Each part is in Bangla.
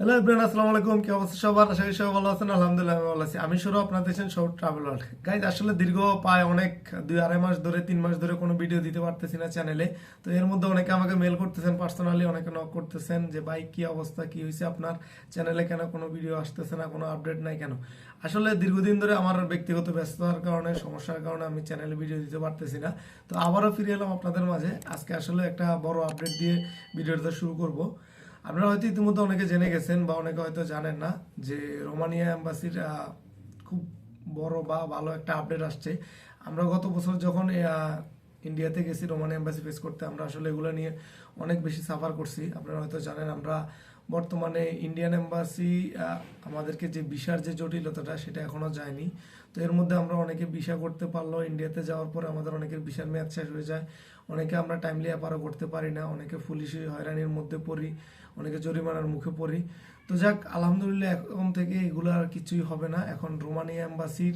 হ্যালো ইব্রাহিম আসসালামু আলাইকুম। কি অবস্থা সবার? আশা করি সবাই ভালো আছেন, আলহামদুলিল্লাহ ভালো আছি। আমি শুরু আপনার দেখছেন সব ট্রাভেল গাইজ আসলে দীর্ঘ প্রায় অনেক, দুই আড়াই মাস ধরে, তিন মাস ধরে কোনো ভিডিও দিতে পারতেছি না চ্যানেলে তো এর মধ্যে অনেকে আমাকে মেল করতেছেন পার্সোনালি অনেকে নক করতেছেন যে, ভাই, কি অবস্থা? কি হয়েছে আপনার চ্যানেলে কেন কোনো ভিডিও আসতেছে না? কোনো আপডেট নাই কেন? আসলে দীর্ঘদিন ধরে আমার ব্যক্তিগত ব্যস্ততার কারণে, সমস্যার কারণে আমি চ্যানেলে ভিডিও দিতে পারতেছি না। তো আবারও ফিরে এলাম আপনাদের মাঝে। আজকে আসলে একটা বড় আপডেট দিয়ে ভিডিওটা শুরু করব। আপনারা হয়তো ইতিমধ্যে অনেকে জেনে গেছেন বা অনেকে হয়তো জানেন না যে রোমানিয়া এম্বাসির খুব বড় বা ভালো একটা আপডেট আসছে। আমরা গত বছর যখন ইন্ডিয়াতে গেছি, রোমানিয়া অ্যাম্বাসি ফেস করতে, আমরা আসলে এগুলো নিয়ে অনেক বেশি সাফার করছি। আপনারা হয়তো জানেন, আমরা বর্তমানে ইন্ডিয়ান এম্বাসি আমাদেরকে যে ভিসার যে জটিলতাটা সেটা এখনও যায়নি। তো এর মধ্যে আমরা অনেকে ভিসা করতে পারল ইন্ডিয়াতে যাওয়ার পরে আমাদের অনেকের ভিসার মেয়াদ শেষ হয়ে যায়। অনেকে আমরা টাইমলি অ্যাপারও করতে পারি না, অনেকে পুলিশি হয়রানির মধ্যে পড়ি, অনেকে জরিমানার মুখে পড়ি। তো যাক, আলহামদুলিল্লাহ এখন থেকে এগুলো আর কিছুই হবে না। এখন রোমানিয়া এম্বাসির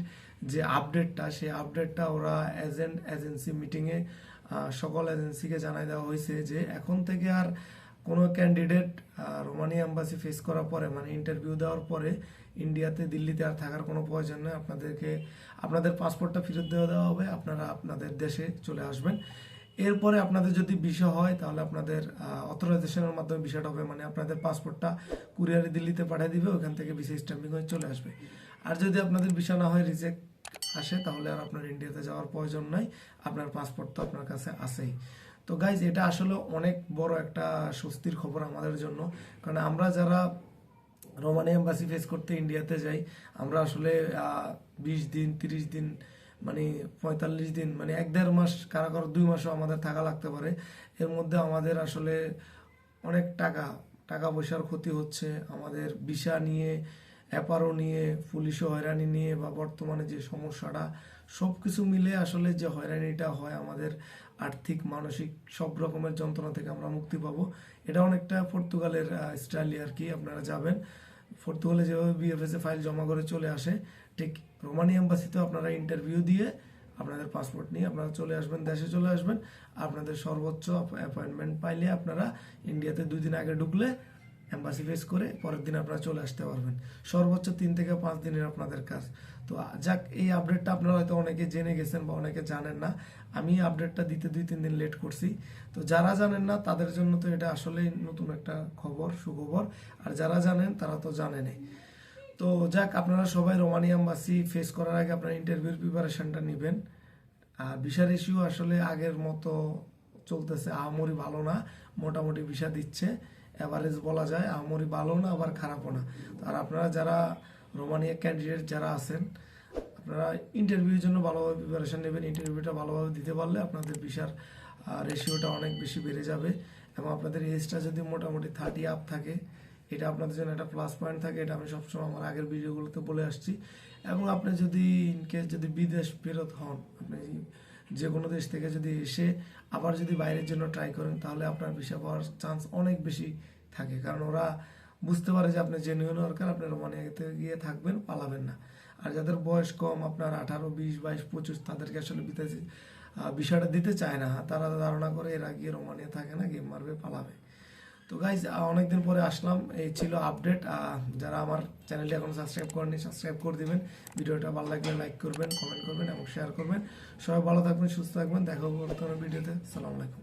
যে আপডেটটা সেই আপডেটটা ওরা এজেন্ট এজেন্সি মিটিংয়ে সকল এজেন্সিকে জানাই দেওয়া হয়েছে যে এখন থেকে আর কোনো ক্যান্ডিডেট রোমানিয়া এম্বাসি ফেস করার পরে মানে ইন্টারভিউ দেওয়ার পরে ইন্ডিয়াতে দিল্লিতে আর থাকার কোনো প্রয়োজন নেই। আপনাদেরকে, আপনাদের পাসপোর্টটা ফেরত দেওয়া দেওয়া হবে। আপনারা আপনাদের দেশে চলে আসবেন। এরপরে আপনাদের যদি ভিসা হয়, তাহলে আপনাদের অথরাইজেশনের মাধ্যমে ভিসাটা হবে। মানে আপনাদের পাসপোর্টটা কুরিয়ারে দিল্লিতে পাঠিয়ে দিবে, ওখান থেকে ভিসা স্ট্যাম্পিং হয়ে চলে আসবে। আর যদি আপনাদের ভিসা না হয় রিজেক্ট আসে, তাহলে আর আপনার ইন্ডিয়াতে যাওয়ার প্রয়োজন নাই। আপনার পাসপোর্ট তো আপনার কাছে আছেই। তো গাইজ এটা আসলে অনেক বড় একটা স্বস্তির খবর আমাদের জন্য। কারণ আমরা যারা রোমানিয়া এম্বাসি ফেস করতে ইন্ডিয়াতে যাই, আমরা আসলে বিশ দিন, তিরিশ দিন মানে পঁয়তাল্লিশ দিন মানে এক দেড় মাস, কারা কারও দুই মাসও আমাদের থাকা লাগতে পারে। এর মধ্যে আমাদের আসলে অনেক টাকা টাকা পয়সার ক্ষতি হচ্ছে। আমাদের ভিসা নিয়ে অ্যাপারও নিয়ে, পুলিশও হয়রানি নিয়ে বা বর্তমানে যে সমস্যাটা সব কিছু মিলে আসলে যে হয়রানিটা হয় আমাদের আর্থিক, মানসিক, সব রকমের যন্ত্রণা থেকে আমরা মুক্তি পাবো। এটা অনেকটা পর্তুগালের স্টাইলে আর কি, আপনারা যাবেন। পর্তুগালে যেভাবে বিএফএস ফাইল জমা করে চলে আসে, ঠিক রোমানি এম্বাসিতেও আপনারা ইন্টারভিউ দিয়ে আপনাদের পাসপোর্ট নিয়ে আপনারা চলে আসবেন, দেশে চলে আসবেন। আপনাদের সর্বোচ্চ অ্যাপয়েন্টমেন্ট পাইলে আপনারা ইন্ডিয়াতে দুই দিন আগে ঢুকলে এম্বাসি ফেস করে পরের দিন আপনারা চলে আসতে পারবেন। সর্বোচ্চ তিন থেকে পাঁচ দিনের আপনাদের কাজ। তো যাক, এই আপডেটটা আপনারা হয়তো অনেকে জেনে গেছেন বা অনেকে জানেন না। আমি আপডেটটা দিতে দুই, তিন দিন লেট করছি। তো যারা জানেন না, তাদের জন্য তো এটা আসলেই নতুন একটা খবর, সুখবর। আর যারা জানেন, তারা তো জানেনই। তো যাক, আপনারা সবাই রোমানি এম্বাসি ফেস করার আগে আপনার ইন্টারভিউর প্রিপারেশানটা নেবেন। আর ভিসার ইস্যু আসলে আগের মতো চলতেছে, আহামরি ভালো না। মোটামুটি ভিসা দিচ্ছে। অ্যাভারেজ বলা যায় আমরি ভালো না, আবার খারাপও না। আর আপনারা যারা রোমানিয়া ক্যান্ডিডেট যারা আছেন, আপনারা ইন্টারভিউর জন্য ভালোভাবে প্রিপারেশান নেবেন ইন্টারভিউটা ভালোভাবে দিতে পারলে আপনাদের ভিসার রেশিওটা অনেক বেশি বেড়ে যাবে এবং আপনাদের এজটা যদি মোটামুটি থার্টি আপ থাকে, এটা আপনাদের জন্য একটা প্লাস পয়েন্ট থাকে, এটা আমি সবসময় আমার আগের ভিডিওগুলোতে বলে আসছি। এবং আপনি যদি ইনকেস যদি বিদেশ ফেরত হন, আপনি যে কোনো দেশ থেকে যদি এসে আবার যদি বাইরের জন্য ট্রাই করেন, তাহলে আপনার ভিসা পাওয়ার চান্স অনেক বেশি থাকে। কারণ ওরা বুঝতে পারে যে আপনি জেনুইন ওয়ার্কার আপনি রোমানিয়াতে গিয়ে থাকবেন, পালাবেন না। আর যাদের বয়স কম, আপনার আঠারো, বিশ, বাইশ, পঁচিশ, তাদেরকে আসলে বিদেশি বিষয়টা দিতে চায় না। তারা ধারণা করে এরা গিয়ে রোমানিয়া থাকে না, গেম মারবে, পালাবে। তো গাইজ অনেকদিন পরে আসলাম। এই ছিল আপডেট যারা আমার চ্যানেলটি এখন সাবস্ক্রাইব করেনি সাবস্ক্রাইব করে দেবেন। ভিডিওটা ভালো লাগলে লাইক করবেন কমেন্ট করবেন এবং শেয়ার করবেন। সবাই ভালো থাকবেন, সুস্থ থাকবেন। দেখা হবে ভিডিওতে সালাম আলাইকুম